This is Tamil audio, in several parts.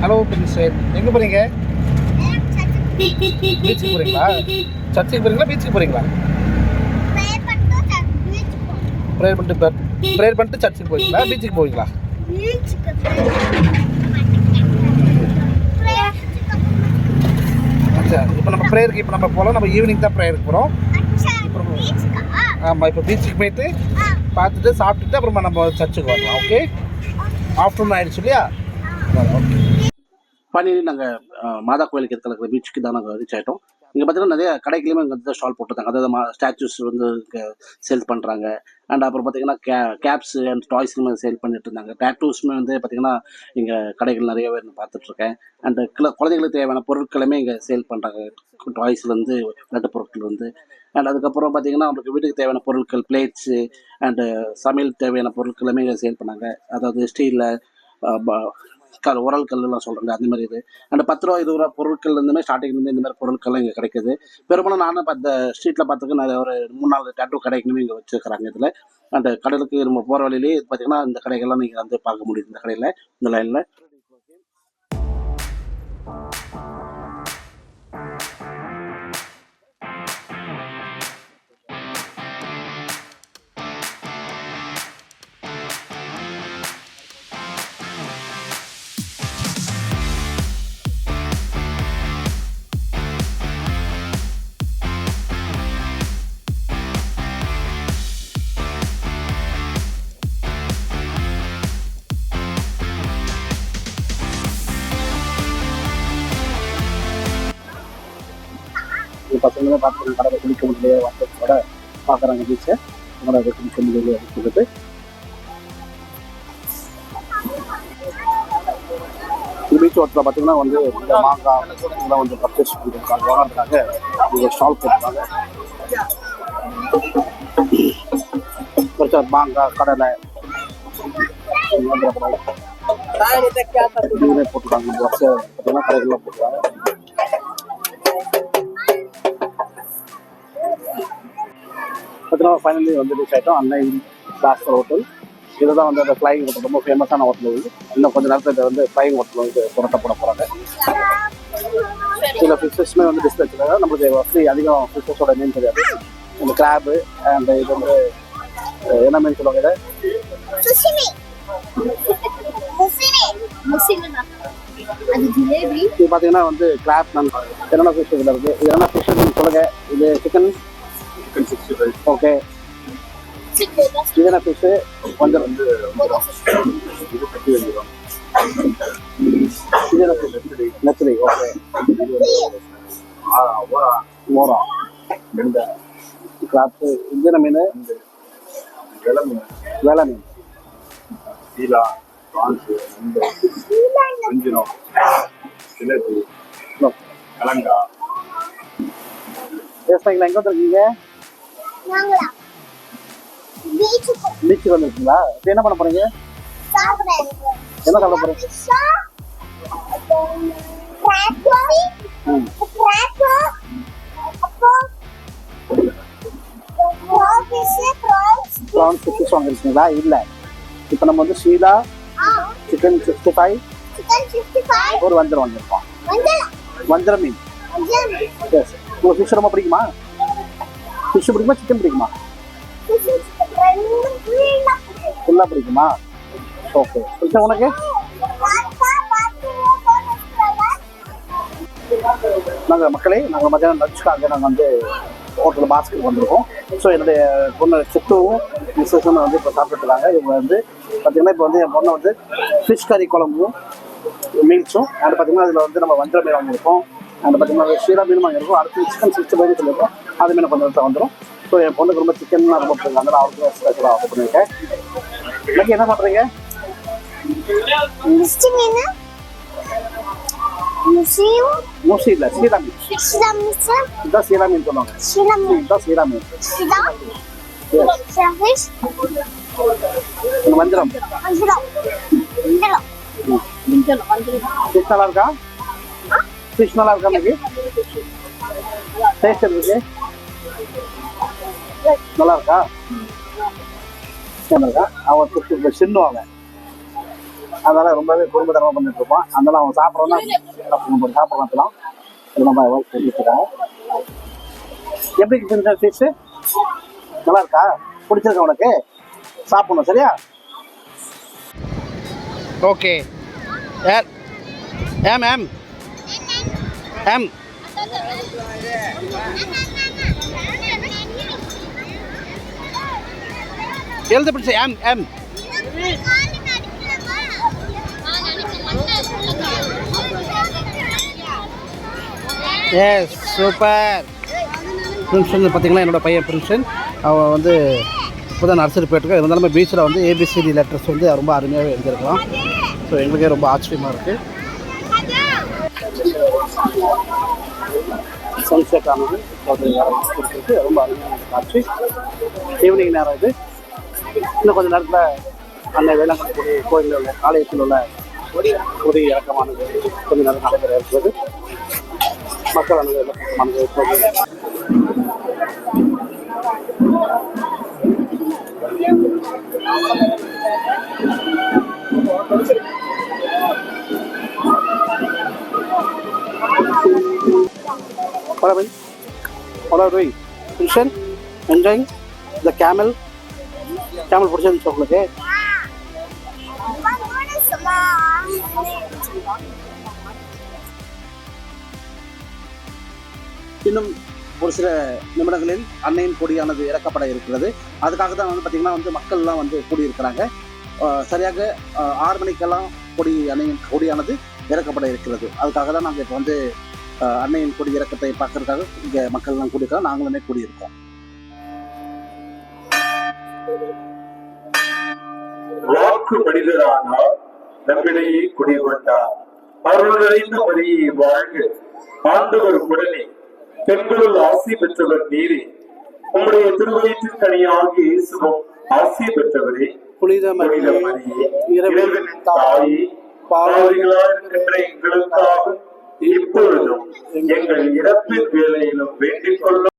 ஹலோ பிரின்சர் எங்கே போகிறீங்க பீச்சுக்கு போகிறீங்களா சர்ச்சுக்கு போகிறீங்களா பீச்சுக்கு போகிறீங்களா ப்ரேயர் பண்ணிட்டு ப்ரேயர் பண்ணிட்டு சர்ச்சுக்கு போகிறீங்களா பீச்சுக்கு போவீங்களா? அச்சா இப்போ நம்ம ப்ரேயருக்கு இப்போ நம்ம போகலாம் நம்ம ஈவினிங் தான் ப்ரேயருக்கு போகிறோம் ஆமாம் இப்போ பீச்சுக்கு போயிட்டு பார்த்துட்டு சாப்பிட்டுட்டு அப்புறமா நம்ம சர்ச்சுக்கு வரலாம் ஓகே ஆஃப்டர்நூன் ஆயிடுச்சு இல்லையா? ஓகே பணியில் நாங்கள் மாதா கோயிலுக்கு இருக்கிற பீச்சுக்கு தான் நாங்கள் ரீச் ஆகிட்டோம் இங்கே பார்த்தீங்கன்னா நிறைய கடைக்குலையுமே இங்கே வந்து ஸ்டால் போட்டிருந்தாங்க. அதாவது மா ஸ்டாச்சூஸ் வந்து சேல் பண்ணுறாங்க அண்ட் அப்புறம் பார்த்தீங்கன்னா கே கேப்ஸ் அண்ட் டாய்ஸுமே சேல் பண்ணிட்டு இருந்தாங்க. டேட்டூஸ்மே வந்து பார்த்தீங்கன்னா இங்கே கடைகள் நிறையவே நான் பார்த்துட்ருக்கேன். அண்ட் கிள குழந்தைங்களுக்கு தேவையான பொருட்களுமே இங்கே சேல் பண்ணுறாங்க டாய்ஸ்லேருந்து விளையாட்டு பொருட்கள் வந்து. அண்ட் அதுக்கப்புறம் பார்த்தீங்கன்னா நம்மளுக்கு வீட்டுக்கு தேவையான பொருட்கள் பிளேட்ஸு அண்டு சமையல் தேவையான பொருட்களுமே இங்கே சேல் பண்ணாங்க. அதாவது ஸ்டீலில் கல் உரல் கல்லுலாம் சொல்கிறாங்க அந்த மாதிரி இது. அந்த பத்து ரூபா இருபது ரூபா பொருட்கள் இருந்துமே ஸ்டார்டிங்லேருந்து இந்த மாதிரி பொருட்கள்லாம் இங்கே கிடைக்குது. பெரும்பாலும் நானும் இப்போ இந்த ஸ்ட்ரீட்டில் பார்த்துக்க நிறைய ஒரு மூணு நாலு டேட்டூ கடைக்குமே இங்கே வச்சுருக்கிறாங்க இதில். அந்த கடலுக்கு நம்ம போகிற வழியிலேயே பார்த்தீங்கன்னா இந்த கடைகள்லாம் நீங்கள் வந்து பார்க்க முடியுது. இந்த கடையில் இந்த லைனில் இந்த பசங்களே பார்த்து கடலை குளிக்க முடியல வந்ததோட பார்க்குறாங்க பீச்சை நம்மளோட அதை குளிக்க முடியல இந்த பீச் ஓரத்தில் பார்த்தீங்கன்னா வந்து இந்த மாங்காய் இதெல்லாம் வந்து பர்ச்சேஸ் பண்ணிருக்காங்க. வாங்குறதுக்காக இங்கே ஸ்டால் போட்டிருக்காங்க. மாங்காய் கடலை. போட்டுருக்காங்க. பார்த்தீங்கன்னா கடைகள்லாம் போட்டுருக்காங்க. பார்த்தீங்கன்னா ஃபைனலி வந்து ரீச் ஆகிட்டோம் அன்னை சாஸ்திர ஹோட்டல் இதுதான் வந்து அந்த ஃப்ளைங் ஹோட்டல் ரொம்ப ஃபேமஸான ஹோட்டல் இது. இன்னும் கொஞ்ச நேரத்தில் இதை வந்து ஃப்ளைங் ஹோட்டல் வந்து புரட்டப்பட போகிறாங்க சில ஃபிஷஸ்மே வந்து டிஸ்பிளே வச்சுருக்காங்க. நம்மளுக்கு வசதி அதிகம் ஃபிஷஸோட நேம் தெரியாது. இந்த கிராபு அந்த இது வந்து என்ன மீன் சொல்லுவாங்க இதை? பார்த்தீங்கன்னா வந்து கிராப் நான் என்னென்ன ஃபிஷ் இதில் இருக்குது இது என்ன ஃபிஷ் சொல்லுங்க. இது chicken chicken sixty five okay என்ன ஃபிஷ்ஷு கொஞ்சம் வந்து இது கட்டி வந்துடும் இது என்ன ஃபிஷ் நெத்திலி ஓகே மோரா கிராப்பு இது என்ன மீன் வேலை மீன் சீலா பிரான்ஸு நண்டு வஞ்சிரம் ஜிலேபி. கலங்கா விவசாயிகள் எங்கே வந்துருக்கீங்க பீச்சுக்கு வந்திருக்கீங்களா? இப்போ என்ன பண்ண போறீங்க? என்ன சாப்பிட போறீங்க? ப்ரான்ஸ் ஃபிஷ் வாங்கிருக்கீங்களா? இல்லை. இப்போ நம்ம வந்து ஷீலா சிக்கன் சிக்ஸ்டி ஃபைவ் ஒரு வஞ்சரம் வாங்கியிருக்கோம். வஞ்சரம். மீன். உங்களுக்கு ஃபிஷ் ரொம்ப பிடிக்குமா? ஃபிஷ் பிடிக்குமா சிக்கன் பிடிக்குமா? ஃபுல்லாக பிடிக்குமா? ஓகே பிடிச்சா உனக்கு? நாங்கள் மக்களே நாங்கள் மத்தியானம் லஞ்சுக்காக நாங்கள் வந்து ஹோட்டல் மாஸ்க்கு வந்திருக்கோம். ஸோ என்னுடைய பொண்ணு சித்துவும் மிஸ்ஸஸும் வந்து இப்போ சாப்பிட்டுருக்காங்க இவங்க வந்து பார்த்தீங்கன்னா இப்போ வந்து என் பொண்ணை வந்து ஃபிஷ் கறி குழம்பும் மீல்ஸும் அண்ட் பார்த்தீங்கன்னா அதில் வந்து நம்ம வஞ்சர மீன் வாங்கியிருக்கோம் அண்ட் பார்த்தீங்கன்னா ஷீரா மீன் வாங்கியிருக்கோம் அடுத்து சிக்கன் சிக்ஸ்டி ஃபைவ் சொல்லியிருக்கோம். அது மீன் கொஞ்சம் வந்துடும் ஸோ என் பொண்ணுக்கு ரொம்ப சிக்கன் ரொம்ப பிடிக்கும். அதனால் அவருக்கு ஸ்பெஷலாக ஆஃபர் பண்ணியிருக்கேன். இன்னைக்கு என்ன சாப்பிட்றீங்க? முஸ்லீம் மோஸ்ட்லி இல்லை சீரா? மீன். இஸ்லாமிசம் இதுதான் சீரா மீன் சொல்லுவாங்க இஸ்லாம் இதுதான் சீரா மீன். இஸ்லாம் Yes. சர்வீஸ் வந்துடும் வந்துடும் வந்துடும் ஃபிஷ் நல்லா இருக்கா? ஃபிஷ் நல்லா இருக்கா இன்னைக்கு டேஸ்ட் இருக்கு நல்லா இருக்கா இருக்கா அவன் சின்னுவாங்க அதனால ரொம்பவே குடும்பத்தனமாக பண்ணிட்டு இருப்போம் அதனால அவங்க சாப்பிட்றோம்னா நம்ம சாப்பிட்றோம் நம்ம ஒய்ஃப் எப்படி செஞ்ச ஃபீஸு நல்லா இருக்கா? பிடிச்சிருக்கா உனக்கு? சாப்பிடணும் சரியா? ஓகே எம் எம் எம் எழுத பிடிச்ச எம் எம் எஸ் சூப்பர் பிரின்சன் பார்த்தீங்கன்னா என்னோடய பையன் பிரின்சன் அவன் வந்து இப்போ தான் நர்சரி போயிட்டுருக்கான். இருந்தாலுமே பீச்சில் வந்து ஏபிசிடி லெட்டர்ஸ் வந்து ரொம்ப அருமையாகவே எழுதியிருக்கலாம் ஸோ எங்களுக்கே ரொம்ப ஆச்சரியமாக இருக்குது சன்செட் ஆனது கொடுத்துருக்கு ரொம்ப அருமையான காட்சி. ஈவினிங் நேரம் இது. இன்னும் கொஞ்சம் நேரத்தில் அந்த வேளாங்கண்ணி கோயிலில் உள்ள ஆலயத்தில் உள்ள கொடி இறக்கமானது கொஞ்சம் நேரம் நடைபெற இருக்கிறது. மக்கள் அனுமதி இறக்கமானது இப்போது you. What are we? Christian? Enjoying the camel? Camel பிடிச்சிருந்துச்சு உங்களுக்கு இன்னும் ஒரு சில நிமிடங்களில் அன்னையின் கொடியானது இறக்கப்பட இருக்கிறது அதுக்காக தான் வந்து பார்த்திங்கன்னா வந்து மக்கள்லாம் வந்து கூடியிருக்கிறாங்க சரியாக ஆறு மணிக்கெல்லாம் கொடி அன்னையின் கொடியானது இறக்கப்பட இருக்கிறது அதுக்காக தான் நாங்கள் இப்போ வந்து அன்னையின் கொடி இறக்கத்தை பார்க்கறதுக்காக இங்கே மக்கள்லாம் கூடியிருக்கோம் நாங்களுமே கூடியிருக்கோம். வாக்கு மனிதரானார் நம்மிடையே குடிகொண்டார். அருள் நிறைந்த மரியே வாழ்க. ஆண்டவர் உடனே பெண்களுள் ஆசி பெற்றவர் நீரே. உம்முடைய திருவயிற்றின் கனியாகி இயேசுவும் ஆசி பெற்றவரே. புனித புனித மரியே இறைவனின் தாயே இருக்கின்ற எங்களுக்காக இப்பொழுதும் எங்கள் இறப்பு வேலையிலும் வேண்டிக் கொள்ளும்.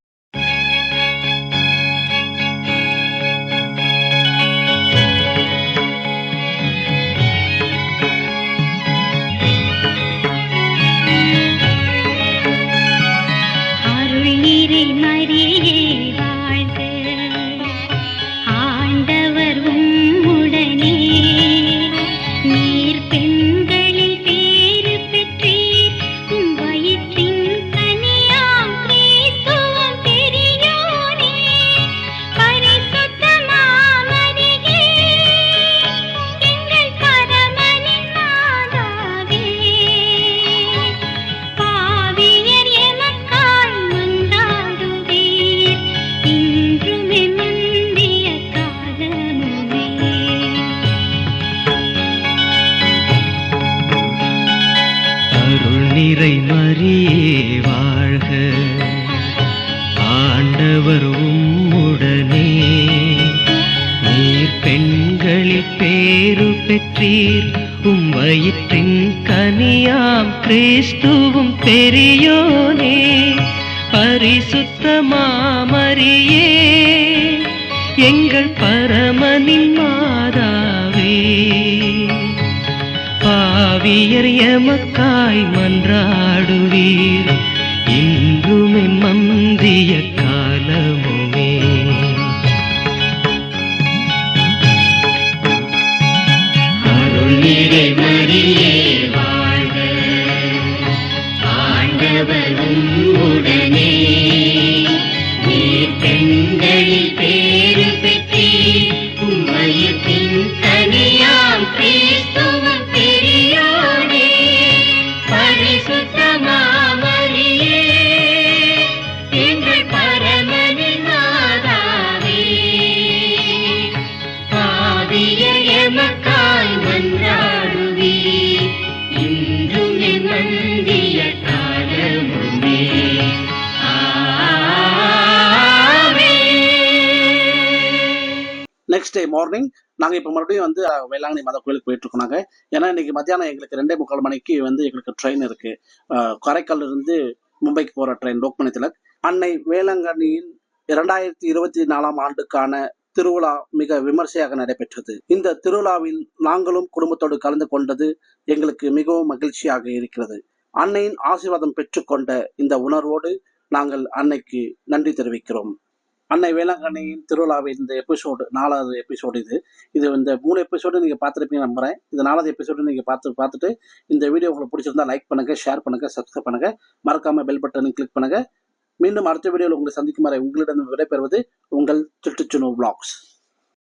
பெற்றீர். உம் வயிற்றின் கனியாம் கிறிஸ்துவும் பெரியோனே. பரிசுத்த மாமரியே எங்கள் பரமனின் மாதாவே. பாவியர் எமக்காய் மன்றாடுவீர். பெண்களில் பேரு பெற்றி உம்மையத்தின் கனியாம் கிறிஸ்துவும் பெரியோனே. பரிசுத்த மாமரியே எங்கள் பரமனின் மாதாவே. பாவிய எமக்காய் மன்றாடுவீர் இன்றும் என் நெக்ஸ்ட் டே மார்னிங் நாங்கள் இப்போ மறுபடியும் வந்து வேளாங்கண்ணி மத கோயிலுக்கு போயிட்டு இருக்கோம் நாங்கள் ஏன்னா இன்னைக்கு மத்தியானம் எங்களுக்கு ரெண்டே முக்கால் மணிக்கு வந்து எங்களுக்கு ட்ரெயின் இருக்கு. காரைக்கால் இருந்து மும்பைக்கு போகிற ட்ரெயின் லோக்மணி திலக். அன்னை வேளாங்கண்ணியின் இரண்டாயிரத்தி இருபத்தி நாலாம் ஆண்டுக்கான திருவிழா மிக விமர்சையாக நடைபெற்றது. இந்த திருவிழாவில் நாங்களும் குடும்பத்தோடு கலந்து கொண்டது எங்களுக்கு மிகவும் மகிழ்ச்சியாக இருக்கிறது. அன்னையின் ஆசீர்வாதம் பெற்றுக்கொண்ட இந்த உணர்வோடு நாங்கள் அன்னைக்கு நன்றி தெரிவிக்கிறோம். அன்னை வேளாங்கண்ணியின் திருவிழாவை இந்த எபிசோடு நாலாவது எபிசோடு இது. இது இந்த மூணு எபிசோடு நீங்கள் பார்த்துருப்பீங்க நம்புகிறேன் இந்த நாலாவது எபிசோடு நீங்கள் பார்த்து பார்த்துட்டு இந்த வீடியோ உங்களுக்கு பிடிச்சிருந்தா லைக் பண்ணுங்கள் ஷேர் பண்ணுங்கள் சப்ஸ்கிரைப் பண்ணுங்கள் மறக்காமல் பெல் பட்டனை கிளிக் பண்ணுங்கள் மீண்டும் அடுத்த வீடியோவில் உங்களை சந்திக்கும் வரை உங்களிடம் விடைபெறுவது உங்கள் சுற்றுச்சுணு பிளாக்ஸ்